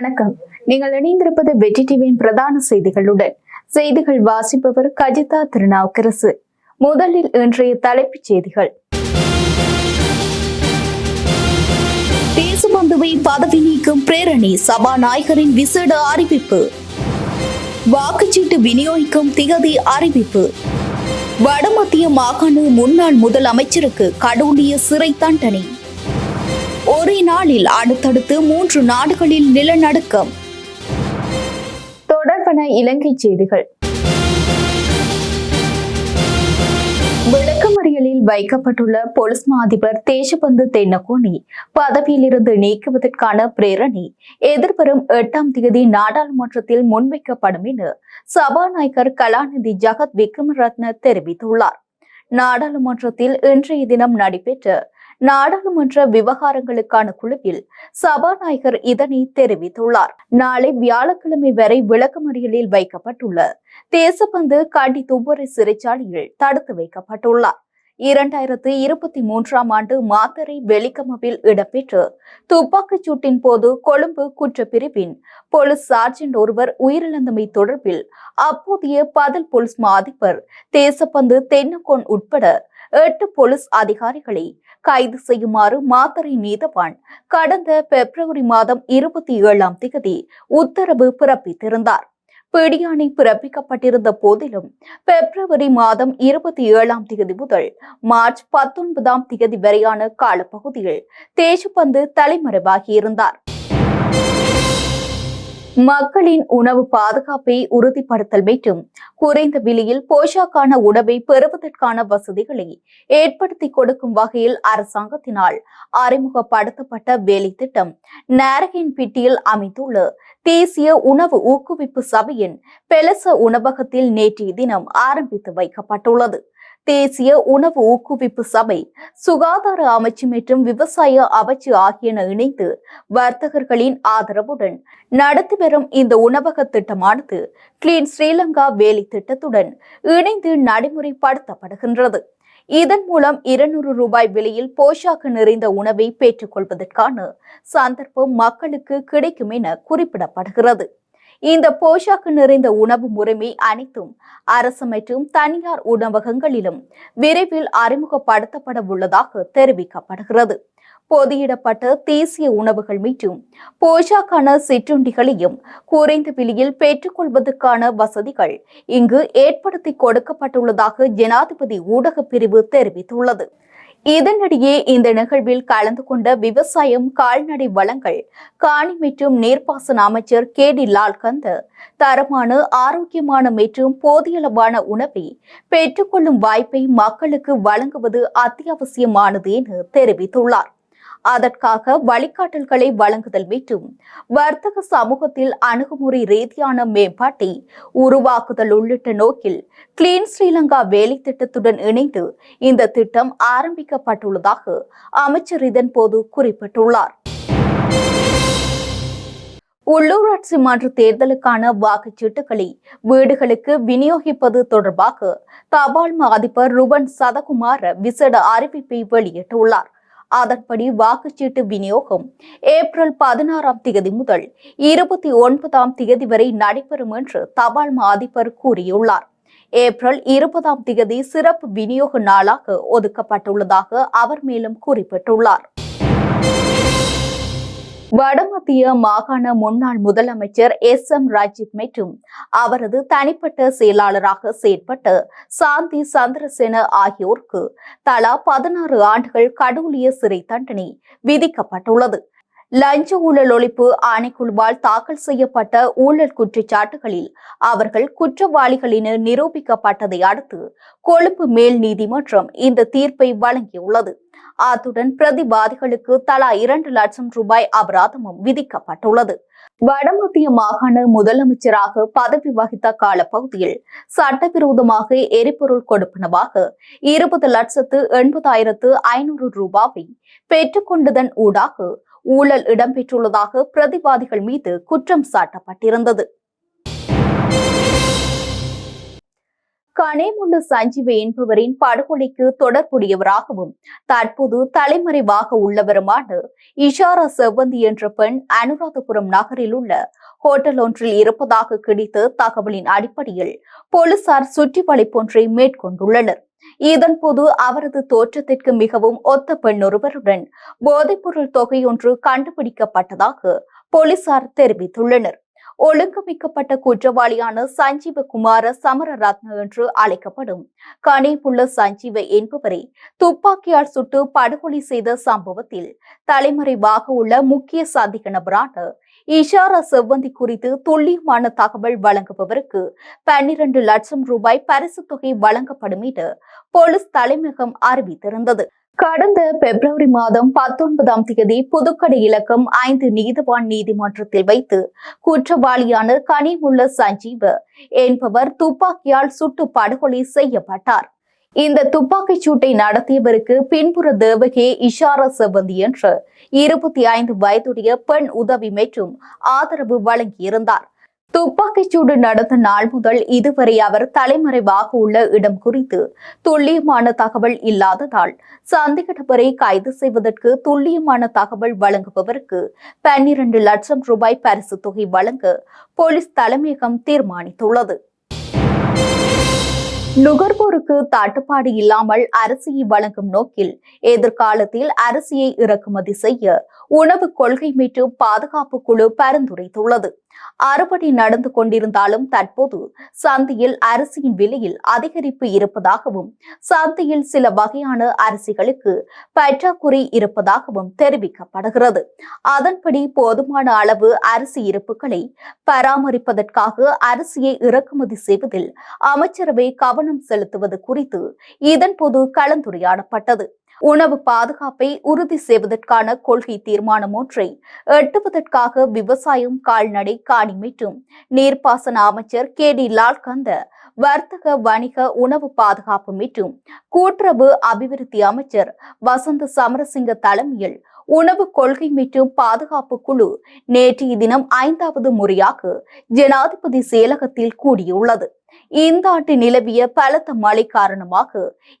வணக்கம். நீங்கள் இணைந்திருப்பது வெற்றி டிவியின் பிரதான செய்திகளுடன். செய்திகள் வாசிப்பவர் கஜிதா திருநாவுக்கரசு. முதலில் இன்றைய தலைப்புச் செய்திகள். தேசபந்துவை பதவி நீக்கும் பிரேரணி சபாநாயகரின் விசேட அறிவிப்பு. வாக்குச்சீட்டு விநியோகிக்கும் திகதி அறிவிப்பு. வடமத்திய மாகாண முன்னாள் முதல் அமைச்சருக்கு கடூழிய சிறை தண்டனை. ஒரே நாளில் அடுத்தடுத்து மூன்று நாடுகளில் நிலநடுக்கம். தொடர்பன இலங்கை செய்திகள். விளக்கமறியலில் வைக்கப்பட்டுள்ள பொலிஸ் மா அதிபர் தேசபந்து தென்னகோனி பதவியிலிருந்து நீக்குவதற்கான பிரேரணை எதிர்வரும் எட்டாம் தேதி நாடாளுமன்றத்தில் முன்வைக்கப்படும் என சபாநாயகர் கலாநிதி ஜகத் விக்ரமரத்ன தெரிவித்துள்ளார். நாடாளுமன்றத்தில் இன்றைய தினம் நடைபெற்ற நாடாளுமன்ற விவகாரங்களுக்கான குழுவில் சபாநாயகர் இதனை தெரிவித்துள்ளார். நாளை வியாழக்கிழமை வரை விளக்கமறியலில் வைக்கப்பட்டுள்ள தேசப்பந்து காண்டி தும்புரை சிறைச்சாலையில் தடுத்து வைக்கப்பட்டுள்ளார். இரண்டாயிரத்து இருபத்தி மூன்றாம் ஆண்டு மாத்தரை வெலிக்கமவில் இடம்பெற்று துப்பாக்கிச் சூட்டின் போது கொழும்பு குற்றப்பிரிவின் போலீஸ் சார்ஜென்ட் ஒருவர் உயிரிழந்தமை தொடர்பில் அப்போதைய பதில் போலீஸ் மா அதிபர் தேசப்பந்து தென்னக்கோன் உட்பட எட்டு போலீஸ் அதிகாரிகளை கைது செய்யுமாறு மாத்தறை நீதவான் கடந்த பிப்ரவரி மாதம் இருபத்தி ஏழாம் தேதி உத்தரவு பிறப்பித்திருந்தார். பிடியாணை பிறப்பிக்கப்பட்டிருந்த போதிலும் பிப்ரவரி மாதம் இருபத்தி ஏழாம் தேதி முதல் மார்ச் பத்தொன்பதாம் தேதி வரையான காலப்பகுதியில் தேசப்பந்து தலைமறைவாகியிருந்தார் மக்களின் உணவு பாதுகாப்பை உறுதிப்படுத்தல் மற்றும் குறைந்த விலையில் போஷாக்கான உணவை பெறுவதற்கான வசதிகளை ஏற்படுத்தி கொடுக்கும் வகையில் அரசாங்கத்தினால் அறிமுகப்படுத்தப்பட்ட வேலை திட்டம் நாரகின்பிட்டியில் அமைந்துள்ள தேசிய உணவு ஊக்குவிப்பு சபையின் பெலச உணவகத்தில் நேற்றைய தினம் ஆரம்பித்து வைக்கப்பட்டுள்ளது. தேசிய உணவு ஊக்குவிப்பு சபை சுகாதார அமைச்சு மற்றும் விவசாய அமைச்சு ஆகியன இணைந்து வர்த்தகர்களின் ஆதரவுடன் நடத்தி வரும் இந்த உணவக திட்டமானது கிளீன் ஸ்ரீலங்கா வேலை திட்டத்துடன் இணைந்து நடைமுறைப்படுத்தப்படுகின்றது. இதன் மூலம் இருநூறு ரூபாய் விலையில் போஷாக்கு நிறைந்த உணவை பெற்றுக்கொள்வதற்கான சந்தர்ப்பம் மக்களுக்கு கிடைக்கும் என குறிப்பிடப்படுகிறது. இந்த போஷாக்கு நிறைந்த உணவு முறைமை அனைத்தும் அரசு மற்றும் தனியார் உணவகங்களிலும் விரைவில் அறிமுகப்படுத்தப்பட உள்ளதாக தெரிவிக்கப்படுகிறது. பொதியிடப்பட்ட தேசிய உணவுகள் மீட்டும் போஷாக்கான சிற்றுண்டிகளையும் குறைந்த விலையில் பெற்றுக்கொள்வதற்கான வசதிகள் இங்கு ஏற்படுத்தி கொடுக்கப்பட்டுள்ளதாக ஜனாதிபதி ஊடகப் பிரிவு தெரிவித்துள்ளது. இதனிடையே இந்த நிகழ்வில் கலந்து கொண்ட விவசாயம் கால்நடை வளங்கள் காணி மற்றும் நீர்ப்பாசன அமைச்சர் கே டி லால்கந்த தரமான ஆரோக்கியமான மற்றும் போதியளவான உணவை பெற்றுக்கொள்ளும் வாய்ப்பை மக்களுக்கு வழங்குவது அத்தியாவசியமானது என தெரிவித்துள்ளார். அதற்காக வழிகாட்டல்களை வழங்குதல் மீட்டும் வர்த்தக சமூகத்தில் அணுகுமுறை ரீதியான மேம்பாட்டை உருவாக்குதல் உள்ளிட்ட நோக்கில் கிளீன் ஸ்ரீலங்கா வேலை திட்டத்துடன் இணைந்து இந்த திட்டம் ஆரம்பிக்கப்பட்டுள்ளதாக அமைச்சர் இதன் போது குறிப்பிட்டுள்ளார். உள்ளூராட்சி மன்ற தேர்தலுக்கான வாக்குச்சீட்டுகளை வீடுகளுக்கு விநியோகிப்பது தொடர்பாக தபால் மா அதிபர் ருபன் சதகுமார விசேட அறிவிப்பை வெளியிட்டுள்ளார். அதன்படி வாக்குச்சீட்டு விநியோகம் ஏப்ரல் பதினாறாம் தேதி முதல் இருபத்தி ஒன்பதாம் தேதி வரை நடைபெறும் என்று தபால் மா அதிபர் கூறியுள்ளார். ஏப்ரல் இருபதாம் தேதி சிறப்பு விநியோக நாளாக ஒதுக்கப்பட்டுள்ளதாக அவர் மேலும் குறிப்பிட்டுள்ளார். வடமத்திய மாகாண முன்னாள் முதலமைச்சர் எஸ் எம் ராஜீப் மற்றும் அவரது தனிப்பட்ட செயலாளராக செயற்பட்ட சாந்தி சந்திரசேன ஆகியோருக்கு தலா பதினாறு ஆண்டுகள் கடவுளிய சிறை தண்டனை விதிக்கப்பட்டுள்ளது. லஞ்ச ஊழல் ஒழிப்பு ஆணைக்குழுவால் தாக்கல் செய்யப்பட்ட ஊழல் குற்றச்சாட்டுகளில் அவர்கள் குற்றவாளிகள் என நிரூபிக்கப்பட்டதை அடுத்து கொழும்பு மேல் நீதிமன்றம் இந்த தீர்ப்பை வழங்கியுள்ளது. அத்துடன் பிரதிவாதிகளுக்கு தலா இரண்டு லட்சம் ரூபாய் அபராதமும் விதிக்கப்பட்டுள்ளது. வடமத்திய மாகாண முதலமைச்சராக பதவி வகித்த காலப்பகுதியில் சட்டவிரோதமாக எரிபொருள் கொடுப்பனவாக இருபது லட்சத்து எண்பதாயிரத்து ஐநூறு ரூபாவை பெற்றுக்கொண்டதன் ஊடாக ஊழல் இடம்பெற்றுள்ளதாக பிரதிவாதிகள் மீது குற்றம் சாட்டப்பட்டிருந்தது. கனேமுள்ள சஞ்சீவ என்பவரின் படுகொலைக்கு தொடர்புடையவராகவும் தற்போது தலைமறைவாக உள்ளவருமான இஷாரா செவ்வந்தி என்ற பெண் அனுராதபுரம் நகரில் உள்ள ஹோட்டல் ஒன்றில் இருப்பதாக கிடைத்த தகவலின் அடிப்படையில் போலீசார் சுற்றி வளைப்பொன்றை மேற்கொண்டுள்ளனர். இதன்போது அவரது தோற்றத்திற்கு மிகவும் ஒத்த பெண் ஒருவருடன் போதைப்பொருள் தொகையொன்று கண்டுபிடிக்கப்பட்டதாக போலீசார் தெரிவித்துள்ளனர். ஒழுங்கமைக்கப்பட்ட குற்றவாளியான சஞ்சீவ குமார சமரரத்ன என்று அழைக்கப்படும் கனேபுள்ள சஞ்சீவ என்பவரை துப்பாக்கியால் சுட்டு படுகொலை செய்த சம்பவத்தில் தலைமறைவாக உள்ள முக்கிய சந்தேக நபரான இஷாரா செவ்வந்தி குறித்து துல்லியமான தகவல் வழங்குபவருக்கு பன்னிரண்டு லட்சம் ரூபாய் பரிசு தொகை வழங்கப்படும் என போலீஸ் தலைமையகம் அறிவித்திருந்தது. கடந்த பிப்ரவரி மாதம் பத்தொன்பதாம் தேதி புதுக்கடை இலக்கம் ஐந்து நீதிவான் நீதிமன்றத்தில் வைத்து குற்றவாளியான கனிமுள்ள சஞ்சீவ் என்பவர் துப்பாக்கியால் சுட்டு படுகொலை செய்யப்பட்டார். இந்த துப்பாக்கிச் சூட்டை நடத்தியவருக்கு பின்புற தேவகே இஷாரா செவ்வந்தி என்று இருபத்தி ஐந்து வயதுடைய பெண் உதவி மற்றும் ஆதரவு வழங்கியிருந்தார். துப்பாக்கிச்சூடு நடந்த நாள் முதல் இதுவரை அவர் தலைமறைவாக உள்ள இடம் குறித்து துல்லியமான தகவல் இல்லாததால் சந்தேக நபரை கைது செய்வதற்கு துல்லியமான தகவல் வழங்குபவருக்கு பன்னிரண்டு லட்சம் ரூபாய் பரிசு தொகை வழங்க போலீஸ் தலைமையகம் தீர்மானித்துள்ளது. நுகர்வோருக்கு தட்டுப்பாடு இல்லாமல் அரிசியை வழங்கும் நோக்கில் எதிர்காலத்தில் அரிசியை இறக்குமதி செய்ய உணவு கொள்கை மீட்டு பாதுகாப்பு குழு பரிந்துரைத்துள்ளது. அறுபடி நடந்து கொண்டிருந்தாலும் தற்போது சந்தையில் அரிசியின் விலையில் அதிகரிப்பு இருப்பதாகவும் சந்தையில் சில வகையான அரிசிகளுக்கு பற்றாக்குறை இருப்பதாகவும் தெரிவிக்கப்படுகிறது. அதன்படி போதுமான அளவு அரிசி இருப்புகளை பராமரிப்பதற்காக அரிசியை இறக்குமதி செய்வதில் அமைச்சரவை கவனம் செலுத்துவது குறித்து இதன்போது கலந்துரையாடப்பட்டது. உணவு பாதுகாப்பை உறுதி செய்வதற்கான கொள்கை தீர்மானம் ஒன்றை எட்டுவதற்காக விவசாயம் கால்நடை காணி மற்றும் நீர்ப்பாசன அமைச்சர் கே டி லால்கந்த வர்த்தக வணிக உணவு பாதுகாப்பு மற்றும் கூட்டுறவு அபிவிருத்தி அமைச்சர் வசந்த சமரசிங்க தலைமையில் உணவு கொள்கை மற்றும் பாதுகாப்பு குழு நேற்றைய தினம் ஐந்தாவது முறையாக ஜனாதிபதி செயலகத்தில் கூடியுள்ளது. இந்த ஆண்டு நிலவிய பலத்த மழை காரணமாக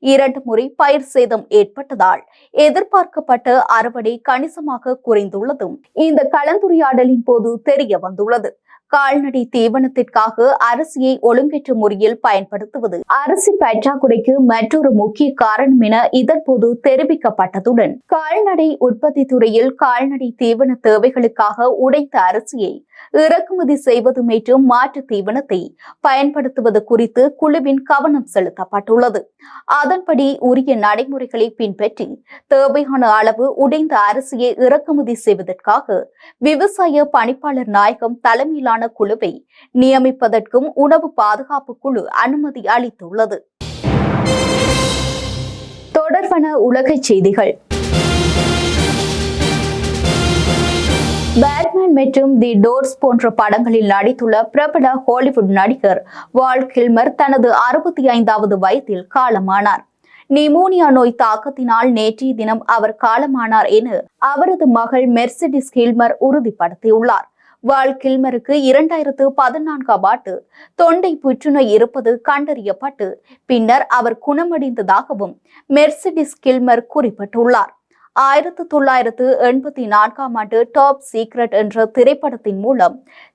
இரண்டு முறை பயிர் சேதம் ஏற்பட்டதால் எதிர்பார்க்கப்பட்ட அறுவடை கணிசமாக குறைந்துள்ளதும் இந்த கலந்துரையாடலின் போது தெரிய வந்துள்ளது. கால்நடை தீவனத்திற்காக அரிசியை ஒழுங்கற்ற முறையில் பயன்படுத்துவது. அரிசி பற்றாக்குறைக்கு மற்றொரு முக்கிய காரணம் என இதன்போது தெரிவிக்கப்பட்டதுடன் கால்நடை உற்பத்தி துறையில் கால்நடை தீவன தேவைகளுக்காக உடைத்த அரிசியை இறக்குமதி செய்வது மற்றும் மாற்று தீவனத்தை பயன்படுத்துவது குறித்து குழுவின் கவனம் செலுத்தப்பட்டுள்ளது. அதன்படி உரிய நடைமுறைகளை பின்பற்றி தேவையான அளவு உடைந்த அரிசியை இறக்குமதி செய்வதற்காக விவசாய பணிப்பாளர் நாயகம் தலைமையிலான குழுவை நியமிப்பதற்கும் உணவு பாதுகாப்பு குழு அனுமதி அளித்துள்ளது. தொடர்பான உலகச் செய்திகள். பேட்மேன் மற்றும் தி டோர்ஸ் போன்ற படங்களில் நடித்துள்ள பிரபல ஹாலிவுட் நடிகர் வால் கில்மர் தனது அறுபத்தி ஐந்தாவது வயதில் காலமானார். நிமோனியா நோய் தாக்கத்தினால் நேற்றைய தினம் அவர் காலமானார் என அவரது மகள் மெர்சிடிஸ் கில்மர் உறுதிப்படுத்தியுள்ளார். வால் கில்மருக்கு இரண்டாயிரத்து பதினான்காம் ஆண்டு தொண்டை புற்றுநோய் இருப்பது கண்டறியப்பட்டு பின்னர் அவர் குணமடைந்ததாகவும் மெர்சிடிஸ் கில்மர் குறிப்பிட்டுள்ளார். ஆயிரத்து தொள்ளாயிரத்து எண்பத்தி நான்காம் ஆண்டு டாப் சீக்ரெட் என்ற திரைப்படத்தின் மூலம்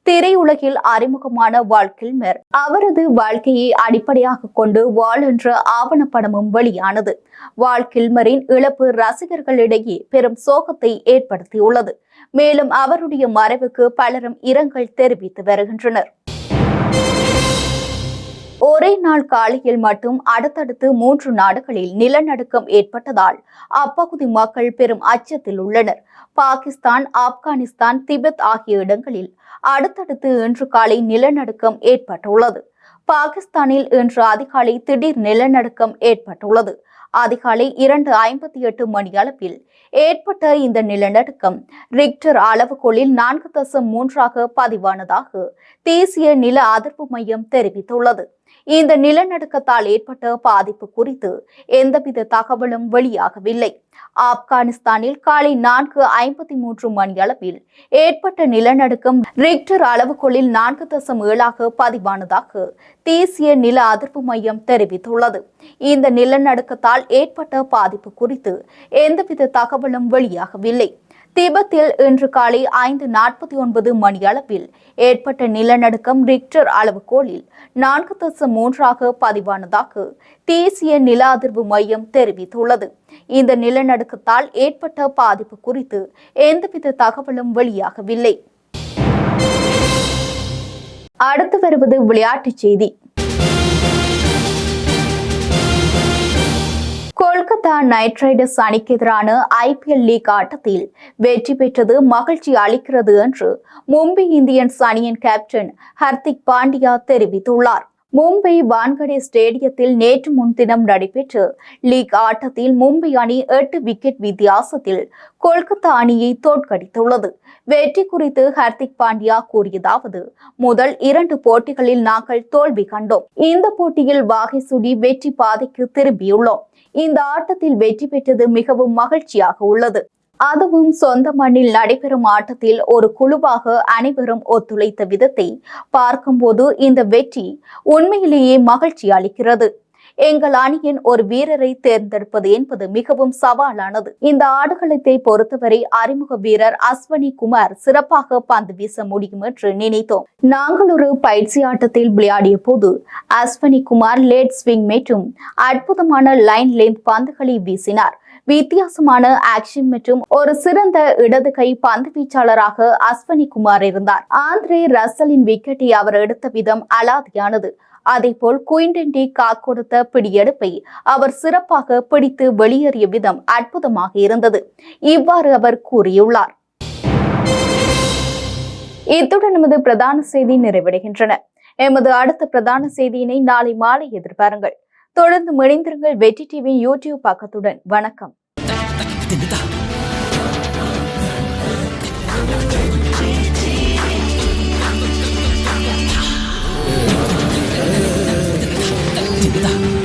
திரையுலகில் அறிமுகமான வால் கில்மர் அவரது வாழ்க்கையை அடிப்படையாக கொண்டு வால் என்ற ஆவணப்படமும் வெளியானது. வால் கில்மரின் இழப்பு ரசிகர்களிடையே பெரும் சோகத்தை ஏற்படுத்தியுள்ளது. மேலும் அவருடைய மறைவுக்கு பலரும் இரங்கல் தெரிவித்து வருகின்றனர். ஒரே நாள் காலையில் மட்டும் அடுத்தடுத்து மூன்று நாடுகளில் நிலநடுக்கம் ஏற்பட்டதால் அப்பகுதி மக்கள் பெரும் அச்சத்தில் உள்ளனர். பாகிஸ்தான் ஆப்கானிஸ்தான் திபெத் ஆகிய இடங்களில் அடுத்தடுத்து இன்று காலை நிலநடுக்கம் ஏற்பட்டுள்ளது. பாகிஸ்தானில் இன்று அதிகாலை திடீர் நிலநடுக்கம் ஏற்பட்டுள்ளது. அதிகாலை இரண்டு ஐம்பத்தி எட்டு மணி அளவில் ஏற்பட்ட இந்த நிலநடுக்கம் ரிக்டர் அளவுகோலில் நான்கு தசம் மூன்றாக பதிவானதாக தேசிய நில அதிர்வு மையம் தெரிவித்துள்ளது. இந்த நிலநடுக்கத்தால் ஏற்பட்ட பாதிப்பு குறித்து எந்தவித தகவலும் வெளியாகவில்லை. ஆப்கானிஸ்தானில் காலை நான்கு ஐம்பத்தி மூன்று மணி அளவில் ஏற்பட்ட நிலநடுக்கம் ரிக்டர் அளவுகோலில் நான்கு தசம் ஏழாக பதிவானதாக தேசிய நில அதிர்வு மையம் தெரிவித்துள்ளது. இந்த நிலநடுக்கத்தால் ஏற்பட்ட பாதிப்பு குறித்து எந்தவித தகவலும் வெளியாகவில்லை. திபெத்தில் இன்று காலை ஐந்து நாற்பத்தி ஒன்பது மணியளவில் ஏற்பட்ட நிலநடுக்கம் ரிக்டர் அளவுகோலில் நான்கு தசம் மூன்றாக பதிவானதாக தேசிய நில அதிர்வு மையம் தெரிவித்துள்ளது. இந்த நிலநடுக்கத்தால் ஏற்பட்ட பாதிப்பு குறித்து எந்தவித தகவலும் வெளியாகவில்லை. அடுத்து வருவது விளையாட்டுச் செய்தி. கொல்கத்தா நைட் ரைடர்ஸ் அணிக்கு எதிரான ஐபிஎல் லீக் ஆட்டத்தில் வெற்றி பெற்றது மகிழ்ச்சி அளிக்கிறது என்று மும்பை இந்தியன்ஸ் அணியின் கேப்டன் ஹர்திக் பாண்டியா தெரிவித்துள்ளார். மும்பை வான்கடே ஸ்டேடியத்தில் நேற்று முன்தினம் நடைபெற்ற லீக் ஆட்டத்தில் மும்பை அணி எட்டு விக்கெட் வித்தியாசத்தில் கொல்கத்தா அணியை தோற்கடித்துள்ளது. வெற்றி குறித்து ஹர்திக் பாண்டியா கூறியதாவது முதல் இரண்டு போட்டிகளில் நாங்கள் தோல்வி கண்டோம். இந்த போட்டியில் வாகை சுடி வெற்றி பாதைக்கு திரும்பியுள்ளோம். இந்த ஆட்டத்தில் வெற்றி பெற்றது மிகவும் மகிழ்ச்சியாக உள்ளது. அதுவும் சொந்த மண்ணில் நடைபெறும் ஆட்டத்தில் ஒரு குழுவாக அனைவரும் ஒத்துழைத்த விதத்தை பார்க்கும்போது இந்த வெற்றி உண்மையிலேயே மகிழ்ச்சி அளிக்கிறது. எங்கள் அணியின் ஒரு வீரரை தேர்ந்தெடுப்பது என்பது மிகவும் சவாலானது. இந்த ஆடுகளத்தை பொறுத்தவரை அறிமுக வீரர் அஸ்வனி குமார் சிறப்பாக பந்து வீச முடியும் என்று நினைத்தோம். நாங்கள் ஒரு பயிற்சி ஆட்டத்தில் விளையாடிய போது அஸ்வனி குமார் லேட் ஸ்விங் மற்றும் அற்புதமான லைன் லென்த் பந்துகளை வீசினார். வித்தியாசமான ஆக்ஷன் மற்றும் ஒரு சிறந்த இடது கை பந்து வீச்சாளராக அஸ்வனி குமார் இருந்தார். ஆந்திரே ரசலின் விக்கெட்டை அவர் எடுத்த விதம் அலாதியானது. அதேபோல் குயின்டன் டி காக் கொடுத்த பிடியெடுப்பை அவர் சிறப்பாக பிடித்து வெளியேறிய விதம் அற்புதமாக இருந்தது இவ்வாறு அவர் கூறியுள்ளார் இத்துடன் நமது பிரதான செய்தி நிறைவடைகின்றன எமது அடுத்த பிரதான செய்தியினை நாளை மாலை எதிர்பாருங்கள் தொடர்ந்து இணைந்திருங்கள் வெற்றி டிவி யூடியூப் பக்கத்துடன் வணக்கம் 真的。